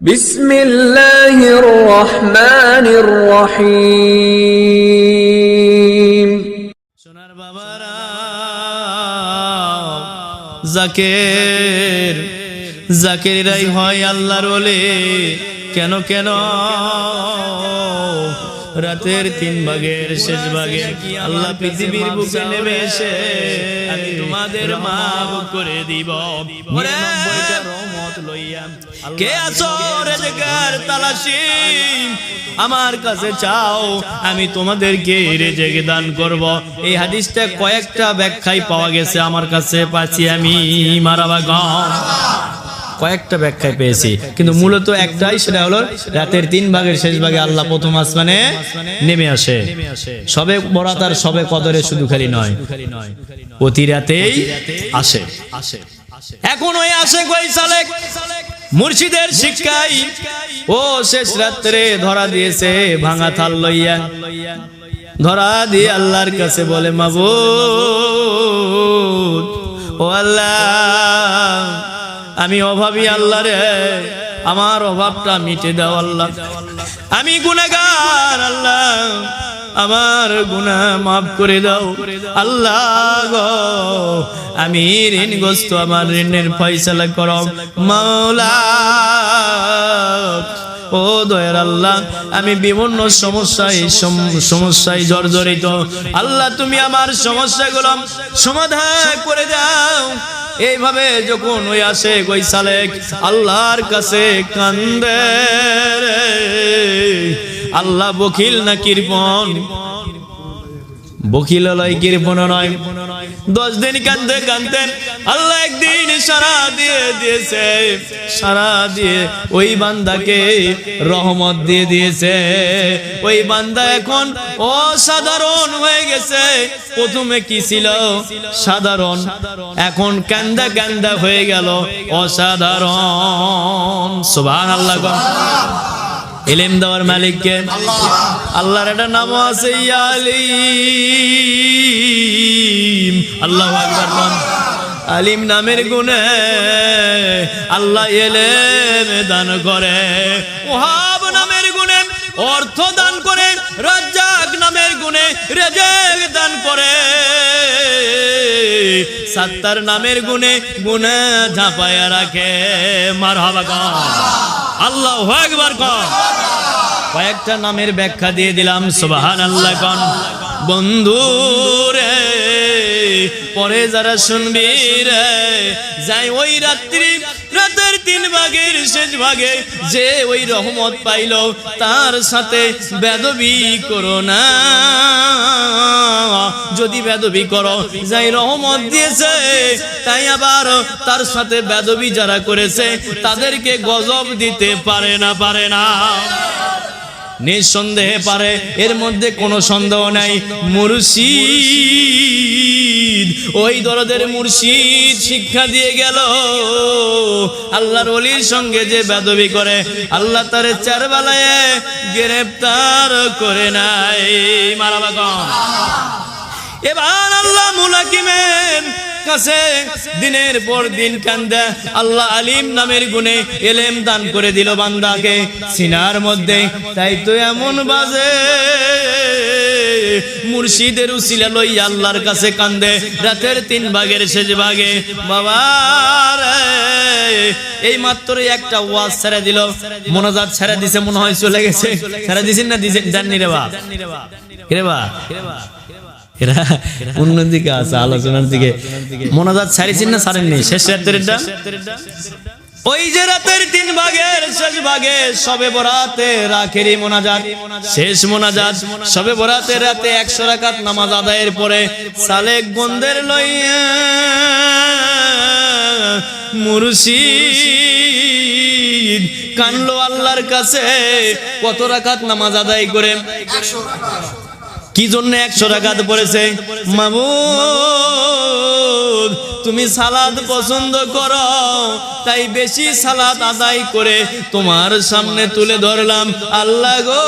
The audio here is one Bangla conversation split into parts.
بسم الله الرحمن الرحيم সোনার বাবারা জাকের জাকেরাই হয় আল্লাহর ওলে কেন কেন রাতের তিন ভাগের শেষ ভাগে আল্লাহ পৃথিবীর বুকে নেমে এসে আমি তোমাদের মাফ করে দিব নিরানব্বইটা রহমত লইয়া কে আছো রেজগার তালাশি? আমার কাছে চাও আমি তোমাদেরকে রেজেক দান করব। এই হাদিসটা কয়েকটা ব্যাখ্যায় পাওয়া গেছে আমার কাছে পাচ্ছি আমি মারাবাগম কয়েকটা ব্যাখ্যায় পেয়েছি কিন্তু মূলত একটাই সেটা হলো রাতের তিন ভাগের শেষ ভাগে আল্লাহ প্রথম আসমানে নেমে আসে। সবে বরাত আর সবে কদরে শুধু খালি নয় প্রতি রাতেই আসে। এখন ওই আসে কই সালেক মুর্শিদের শিক্ষাই ও শেষ রাত্রে ধরা দিয়েছে, ভাঙা থাল লইয়া। ধরা দিয়ে আল্লাহর কাছে বলে, মাবুদ, ও আল্লাহ, আমি অভাবী আল্লাহ রে, আমার অভাবটা মিটে দাও আল্লাহ। আমি গুনাহগার আল্লাহ আমার গুনাহ মাফ করে দাও। আল্লাহ গো, আমি ঋণগ্রস্ত, আমার ঋণের ফয়সালা করো। মাওলা, ও দয়ার আল্লাহ, আমি বিভিন্ন সমস্যায়, সম- সমস্যায় জর্জরিত। আল্লাহ, তুমি আমার সমস্যাগুলো সমাধান করে দাও। এইভাবে যখন ওই আসে ওই সালেক আল্লাহর কাছে কান্দে। আল্লাহ বকিল না কৃপন বকিল লয় কৃপন নয়। দশ দিন কান্দে কানতেন আল্লাহ একদিন সারা দিয়ে দিয়েছে। সারা দিয়ে ওই বান্দাকে রহমত দিয়ে দিয়েছে। ওই বান্দা এখন অসাধারণ হয়ে গেছে। প্রথমে কি ছিল? সাধারণ। এখন কান্দা কান্দা হয়ে গেল। অসাধারণ। সুবহান আল্লাহ এলেম দেওয়ার মালিককে। আল্লাহর একটা নাম আছে আল্লাহ। আলিম নামের গুণে আল্লাহ এলেম দান করে। ওহাব নামের গুণে, অর্থ দান করে, রাজ্জাক নামের গুণে রেজেক দান করে। সাত্তার নামের গুণে গুণে ঝাঁপায়া রাখে। মার হবা আল্লাহ একবার কন। কয়েকটা নামের ব্যাখ্যা দিয়ে দিলাম সুবাহান আল্লাহ কন। বন্ধু রে পরে যারা শুনবি রে, যাই ওই রাত্রি, রাতের তিন ভাগের শেষ ভাগে যে ওই রহমত পাইল, তার সাথে বেদবি করো না। যদি বেদবি করো, যাই রহমত দিয়েছে, তাই আবার তার সাথে বেদবি যারা করেছে, তাদেরকে গজব দিতে পারে না পারে না। নিঃসন্দেহে পারে, এর মধ্যে কোনো সন্দেহ নাই। মুর্শিদ, ওই দরদের মুর্শিদ শিক্ষা দিয়ে গেল। আল্লাহর অলির সঙ্গে যে বেদবি করে, আল্লাহ তার চার বেলায় গ্রেফতার করে নাই। মারাবাগন এবার আল্লাহ মুলাকিমের কাছে দিনের পর দিন কান্দে। আল্লাহ আলিম নামের গুণে এলেম দান করে দিল বান্দাকে সিনার মধ্যে। তাই তো এমন বাজে। মুর্শিদের উসিলা লই আল্লাহর কাছে কান্দে। রাতের তিন ভাগের শেষ ভাগে। বাবা এই মাত্র একটা ওয়াজ ছেড়ে দিল। মনোজাত ছেড়ে দিছে, মনে হয় চলে গেছে। ছেড়ে দিছেন না দিছেন? জাননি রে বা রে বা এরা অন্যদিকে আছে, আলোচনার দিকে। মনোজাত ছাড়িছেন না। ছাড়েননি শেষ রাত্রিটা ওই যে রাতের তিন ভাগের, শেষ ভাগে সবে বরাতে রাখেরি মোনাজাত। শেষ মোনাজাত, সবে বরাতে রাতে একশো রাকাত নামাজ আদায়ের পরে সালেক বন্দের লইয়া মুর্শিদ কানলো আল্লাহর কাছে কত রাকাত নামাজ আদায় করে? কি জন্য একশো রাখাত পড়েছে? মামু তুমি সালাদ পছন্দ করো। তাই বেশি সালাদ আদায় করে তোমার সামনে তুলে ধরলাম। আল্লাহ গো।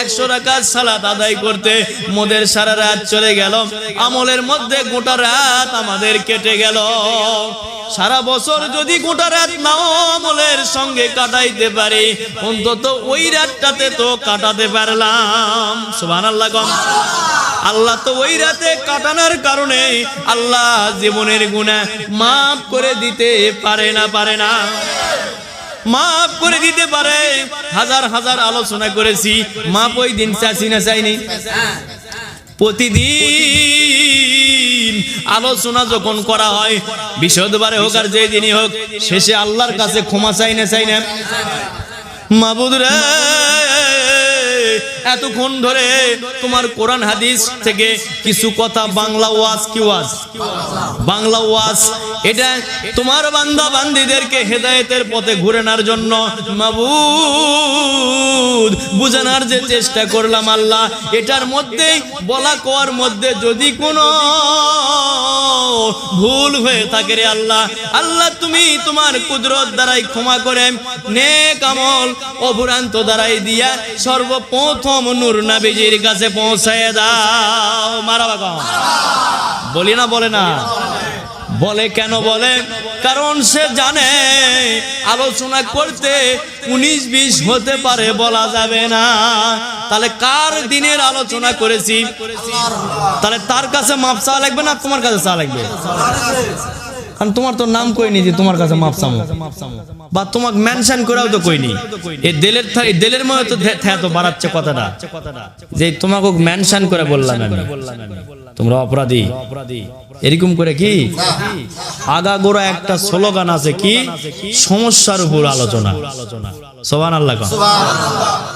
একশো রাকাত সালাত আদায় করতে মোদের সারা রাত চলে গেল। আমলের মধ্যে গোটা রাত আমাদের কেটে গেল। সারা বছর যদি গোটা রাত নাও আমলের সঙ্গে কাটাইতে পারি, অন্তত ওই রাতটাতে তো কাটাতে পারলাম। সুবহানাল্লাহ কম আল্লাহ তো ওই রাতে কাটানোর কারণে আল্লাহ জীবনের গুণা মাফ করে দিতে পারে না পারে না। মাফ করে দিতে পারে। হাজার হাজার আলোচনা করেছি। মাপ ওই দিন চাষি না চাইনি। প্রতিদিন আলোচনা যখন করা হয়, বিশদবারে হোক আর যে দিনই হোক, শেষে আল্লাহর কাছে ক্ষমা চাই না চাই না। মাবুদ এতক্ষণ ধরে তোমার কোরআন হাদিস থেকে কিছু কথা, বাংলা ওয়াজ কি ওয়াজ? বাংলা ওয়াজ। এটা তোমার বান্দা বান্দিদেরকে হেদায়েতের পথে ঘুরেনার জন্য মাবুদ বুঝানোর যে চেষ্টা করলাম আল্লাহ, এটার মধ্যে, বলা কোয়ার মধ্যে যদি কোনো ভুল হয়ে থাকে রে আল্লাহ। আল্লাহ, তুমি তোমার কুদরত দ্বারাই ক্ষমা করে, নেক আমল অভুরান্ত দ্বারাই দিয়া সর্বপ্রথম নূর নাবিজির কাছে পৌঁছায় দাও। মারা বাবা। বলি না, বলে না। বলে কেন বলে? কারণ সে জানে, আলোচনা করতে উনিশ বিশ হতে পারে বলা যাবে না। তাহলে কার দিনের আলোচনা করেছি? তাহলে তার কাছে মাপ চাওয়া লাগবে না তোমার কাছে চাওয়া লাগবে? কারণ তোমার তো নাম কইনি যে তোমার কাছে মাপ চামো। বা তোমাকে মেনশন করেও তো কইনি। এই দেলের থা- এই দেলের মধ্যে তো তো বাড়াচ্ছে কথাটা। যে তোমাকে মেনশন করে বললাম আমি। তোমরা অপরাধী। এরকম করে কি? আগা গোড়া একটা স্লোগান আছে কি? সমস্যার উপর আলোচনা। সোবান আল্লাহ।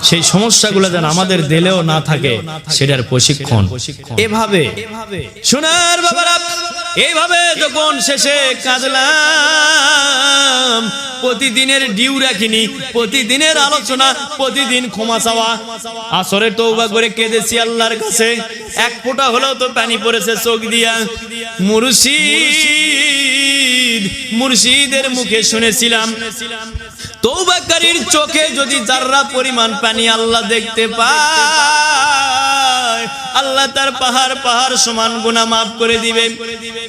সেই সমস্যাগুলো যেন আমাদের দেলেও না থাকে, সেটার প্রশিক্ষণ। এভাবে। সোনার বাবারা। এইভাবে যখন শেষে কাঁদলাম, প্রতিদিনের ডিউ রাখিনি, প্রতিদিনের আলোচনা, প্রতিদিন ক্ষমা চাওয়া। আসরে তৌবা করে কেঁদেছি আল্লাহর কাছে। এক ফোঁটা হলেও তো পানি পড়েছে চোখ দিয়া। মুর্শিদ, মুর্শিদের মুখে শুনেছিলাম। তৌবাকারীর চোখে যদি যার্রা পরিমাণ পানি আল্লাহ দেখতে পায় আল্লাহ তার পাহাড় পাহাড় সমান গুনাহ মাফ করে দিবে।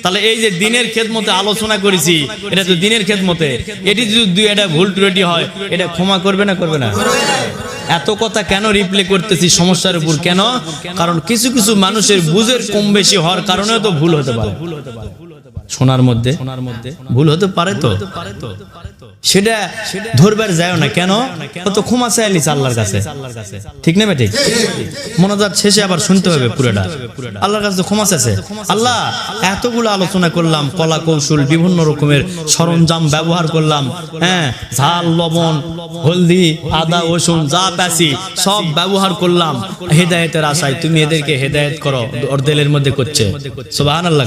তাহলে এই যে দিনের খেদমতে আলোচনা করেছি, এটা তো দিনের খেদমতে। এটি যদি এটা ভুল ত্রুটি হয়, এটা ক্ষমা করবে না করবে না? এত কথা কেন রিপ্লে করতেছি, সমস্যার উপর কেন? কারণ কিছু কিছু মানুষের বুঝের কম বেশি হওয়ার কারণেও তো ভুল হতে পারে। শোনার মধ্যে? ভুল হতে পারে তো? সেটা ধরবার যায় না। কেন? তো ক্ষমা চাইলিস আল্লাহর কাছে। ঠিক না ঠিক মনোজাত শেষে আবার শুনতে হবে পুরোটা। আল্লাহর কাছে ক্ষমা চাইছে। আল্লাহ, এতগুলো আলোচনা করলাম কলা কৌশল বিভিন্ন রকমের সরঞ্জাম ব্যবহার করলাম হ্যাঁ ঝাল, লবণ, হলদি, আদা, রসুন, যা প্যাসি সব ব্যবহার করলাম। হেদায়েতের আশায় তুমি এদেরকে হেদায়েত করো, ওর দিলের মধ্যে করছে। সুবহান আল্লাহ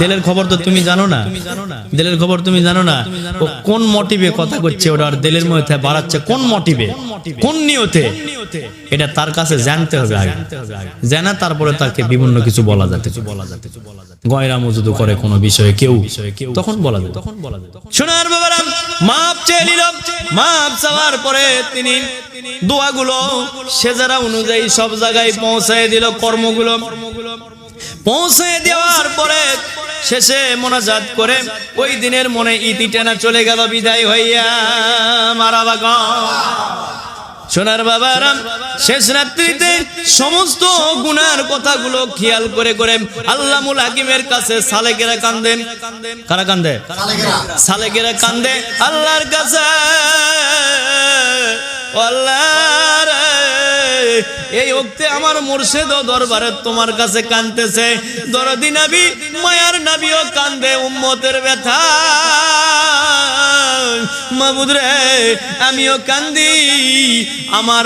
দিলের খবর তো তুমি জানো না। দিলের খবর তুমি জানো না। ও কোন মোটিভে কথা করছে ওটা আর দিলের মধ্যে বাড়াচ্ছে। কোন মোটিভে কোন নিয়তে? এটা তার কাছে জানতে হবে আগে। জানা তারপরে তাকে বিভিন্ন কিছু বলা যাতে গয়রা মজুদ করে কোনো বিষয়ে কেউ তখন বলা যায় তখন বলা যায় শোনার বাবারা মাপ চেয়ে নিল মাপ চাওয়ার পরে তিনি দোয়াগুলো সেজারা অনুযায়ী সব জায়গায় পৌঁছায় দিল কর্মগুলো। পৌঁছে দেওয়ার পরে শেষে মোনাজাত করে ওই দিনের মনে ইতি টেনা চলে গেল বিদায় হইয়া। মারা বাগা সোনার শেষ রাত্রিতে সমস্ত গুনার কথাগুলো খেয়াল করে করে আল্লামুল হাকিমের কাছে সালেকেরা কান্দেন। কারা কান্দে? সালেকেরা কান্দে। আল্লাহর কাছে। আল্লাহ এই অক্তে আমার মুর্শিদ দরবারে তোমার কাছে কানতেছে। দরদি নাবি, মায়ার নাবিও কান্দে উম্মতের ব্যথা। আমিও কান্দি। আমার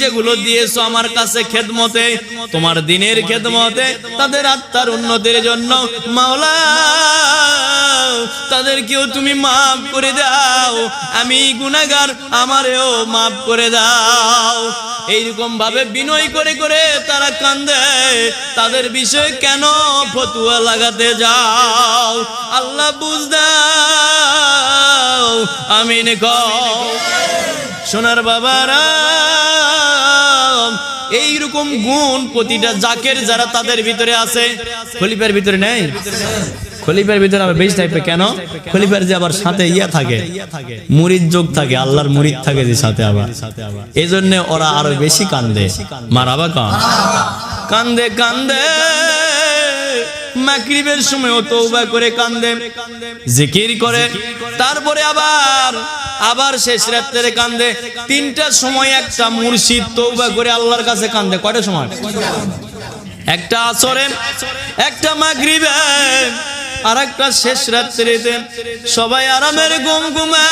যেগুলো দিয়েছ আমার কাছে খেদমতে, তোমার দিনের খেদমতে, তাদের আত্মার উন্নতির জন্য মাওলা, তাদেরকেও তুমি মাফ করে দাও। আমি গুনাগার আমারেও মাফ করে দাও। এইরকম ভাবে বিনয় করে করে তারা কান্দে। তাদের বিষয়ে কেন ফতুয়া লাগাতে যাও? আল্লাহ বুঝ দাও সোনার বাবারা, এইরকম গুণ প্রতিটা জাকের যারা তাদের ভিতরে আছে, খলিফার ভিতরে নেই? খলিফার ভিতরে আবার বেশি থাকবে কেন? খলিফার যে আবার সাথে ইয়া থাকে, মুরিদ যোগ থাকে, আল্লাহর মুরিদ থাকে যে সাথে আবার। এই জন্য ওরা আরও বেশি কান্দে। মারাবা কান। কান্দে কান্দে মাকরিবের সময় ও তৌবা করে কান্দে, জিকির করে, তারপরে আবার আবার শেষ রাত্রে কান্দে। তিনটার সময় একটা মুর্শিদ তৌবা করে আল্লাহর কাছে কান্দে। কয়টা সময়? একটা আসরে, একটা মাগরিবে আর একটা শেষ রাত্রিতে সবাই আরামের ঘুমায়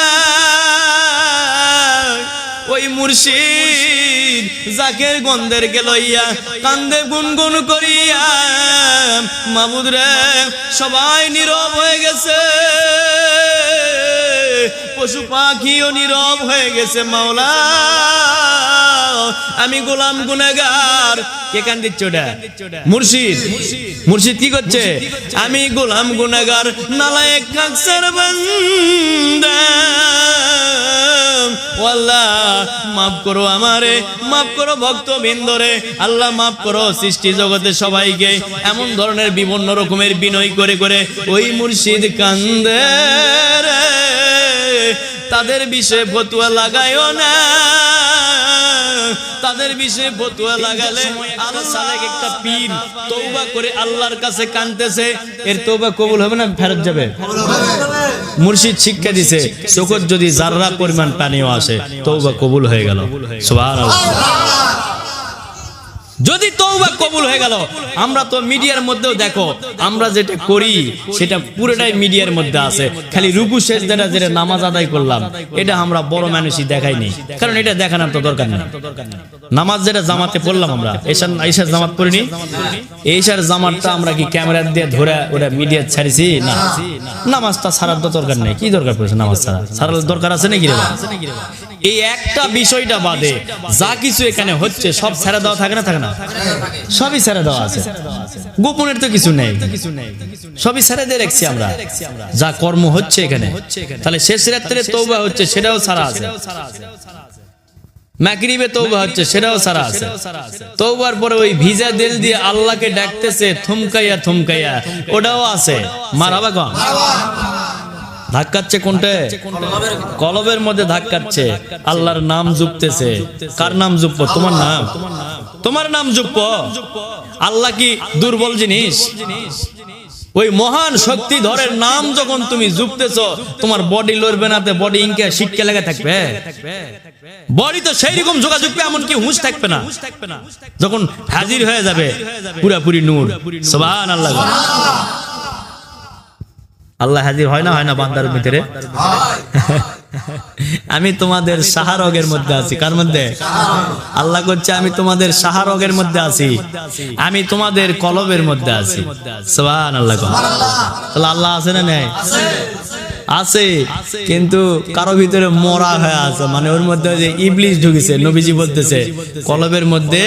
ওই মুর্শিদ জাকের গন্ধের লইয়া কান্দে গুনগুন করিয়া মাবুদ রে, সবাই নীরব হয়ে গেছে। পশু পাখিও নীরব হয়ে গেছে, মাওলা। আমি গোলাম গুনাগার কে কান দিচ্ছ ওটা? মুর্শিদ। মুর্শিদ। কি করছে? আমি গোলাম গুনাগার নালায়েক কাকসার বান্দা। আল্লাহ মাফ করো আমারে মাফ করো ভক্ত বিন্দরে আল্লাহ মাফ করো সৃষ্টি জগতে সবাইকে। এমন ধরনের বিভিন্ন রকমের বিনয় করে করে ওই মুর্শিদ কান্দে তাদের বিষয়ে ফতুয়া লাগায়ও না। তাদের বিষয়ে ফতুয়া লাগালে আর সালেক একটা পীর তৌবা করে আল্লাহর কাছে কানতেছে এর তৌবা কবুল হবে না ফেরত যাবে। মুর্শিদ শিক্ষা দিছে চোখত যদি জাররা পরিমাণ পানিও আসে তৌবা কবুল হয়ে গেল। সুবহানাল্লাহ। যদি তৌবা কবুল হয়ে গেল, আমরা তো মিডিয়ার মধ্যেও দেখো, আমরা যেটা করি, সেটা পুরোটাই মিডিয়ার মধ্যে আছে। খালি রুকু শেষ যেটা যেটা নামাজ আদায় করলাম, এটা আমরা বড় মানুষই দেখাইনি। কারণ এটা দেখানোর তো দরকার নেই। নামাজ যেটা জামাতে পড়লাম আমরা এসার এসার জামাত পড়িনি? এইসার জামাতটা আমরা কি ক্যামেরা দিয়ে ধরে ওটা মিডিয়া ছাড়িছি? না। নামাজটা ছাড়ার তো দরকার নেই। কি দরকার পড়েছে নামাজ ছাড়া? ছাড়ার দরকার আছে নাকি রে? এই একটা বিষয়টা বাদে যা কিছু এখানে হচ্ছে, সব ছেড়ে দেওয়া থাকে না থাকে না? সবই ছেড়ে দেওয়া আছে। গোপনের তো কিছু নেই। সবই ছেড়ে দিয়ে রাখছি আমরা। যা কর্ম হচ্ছে এখানে। তাহলে শেষ রাত্রে তৌবা হচ্ছে, সেটাও ছাড়া আছে। হচ্ছে, সেটাও পরে ওই ভিজা দিয়ে আল্লাহকে ডাকতেছে, থমকাইয়া থমকাইয়া। ওটাও আছে। মারাবা কম? ধাক্কাচ্ছে কোনটা? কলবের মধ্যে ধাক্কাচ্ছে আল্লাহর নাম জুপতেছে কার নাম জুপব তোমার নাম? তোমার নাম জুপব আল্লাহ কি দুর্বল জিনিস? ওই মহান শক্তিধরের নাম যখন তুমি জুপতেছ তোমার বডি লড়বে না বডি ইনকে শিটকে লেগে থাকবে। বডি তো সেই রকম যোগাযোগ এমনকি হুঁশ থাকবে না। যখন হাজির হয়ে যাবে, পুরাপুরি নূর। সোবান আল্লাহ আল্লাহ হাজির হয় না হয় না বান্দার ভিতরে? আমি তোমাদের সাহারগের মধ্যে আছি। কার মধ্যে? আল্লাহ করছে আমি তোমাদের সাহারগের মধ্যে আছি। আমি তোমাদের কলবের মধ্যে আছি। সোহান আল্লাহ আল্লাহ আছে না নেই? আছে, কিন্তু কারও ভিতরে মরা হয়ে আছে। মানে ওর মধ্যে যে ইবলিশ ঢুকেছে, নবীজি বলতেছে, কলবের মধ্যে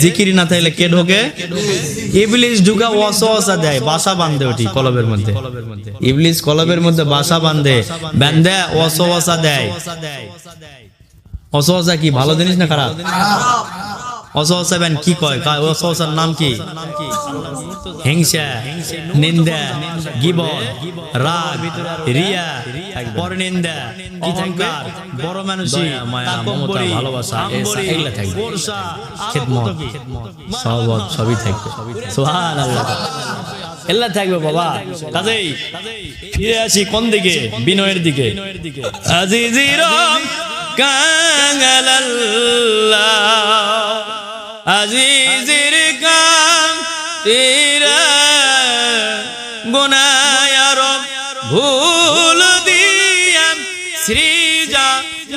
জিকির না থাকলে কে ঢোকে? ইবলিশ ঢুকা অসহসা দেয়, বাসা বাঁধে ওটি কলবের মধ্যে। ইবলিশ কলবের মধ্যে বাসা বাঁধে বান্ধে অসহসা দেয়। অসহসা কি, ভালো জিনিস না খারাপ? কি কয়? অসহসার নাম কি? হিংসা নিন্দা গিবন রাগ রিয়া পরনিন্দা অহংকার বড় মানুষই তাকব্বরি, আম্বরি, বর্ষা, খেদমত সবত সবই থাকবে। সুবহানাল্লাহ। এল্লা থাকবে বাবা। কাজেই ফিরে আসি কোন দিকে? বিনয়ের দিকে। কাঙ্গালাল্লাহ। আজিজির কাম তেরা গুনায়ার ভুল দিয়া সৃজা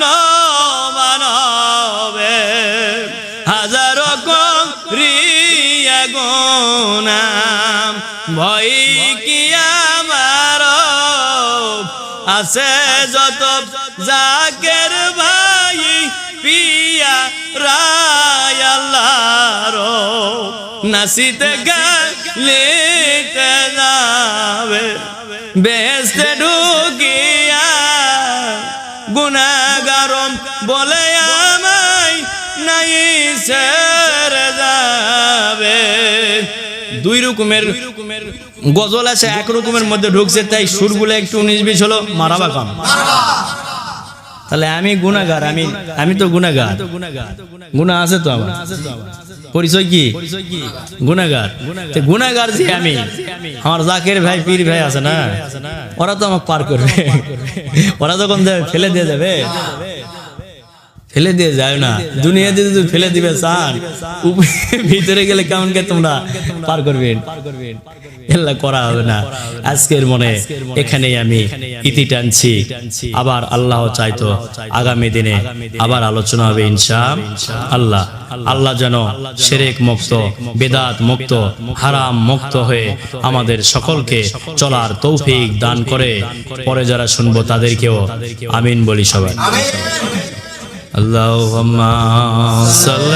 নমানবে হাজার রিয়া গুনাম ভয় নাসিতে গালে যাবে বেহেস্তে ঢুকিয়া গুণাগারম বলে আমাই নাই সের যাবে। দুই রকমের গজল আছে, এক রকমের মধ্যে ঢুকছে, তাই সুরগুলো একটু উনিশ বিশ হলো, মারাবা কাম তাহলে আমি গুণাগার আমি আমি তো গুণাগার গুণা আছে তো আমার। পরিচয় কি? গুণাগার গুণাগার যে আমি। আমার জাকের ভাই, পীর ভাই আছে না? ওরা তো আমাকে পার করবে। ওরা যখন ফেলে দিয়ে যাবে। ফেলে দিয়ে যায় না। দুনিয়াতে যদি ফেলে দিবে চান ভিতরে গেলে কেমন কে তোমরা? পার করবেন। এল্লা করা হবে না। আজকের মনে এখানেই আমি ইতি টানছি। আবার আল্লাহ চাইতো আগামী দিনে আবার আলোচনা হবে ইনশা আল্লাহ। আল্লাহ যেন সেরেক মুক্ত, বেদাত মুক্ত, হারাম মুক্ত হয়ে আমাদের সকলকে চলার তৌফিক দান করে। পরে যারা শুনব তাদেরকেও আমিন বলি সবাই। اللهم صل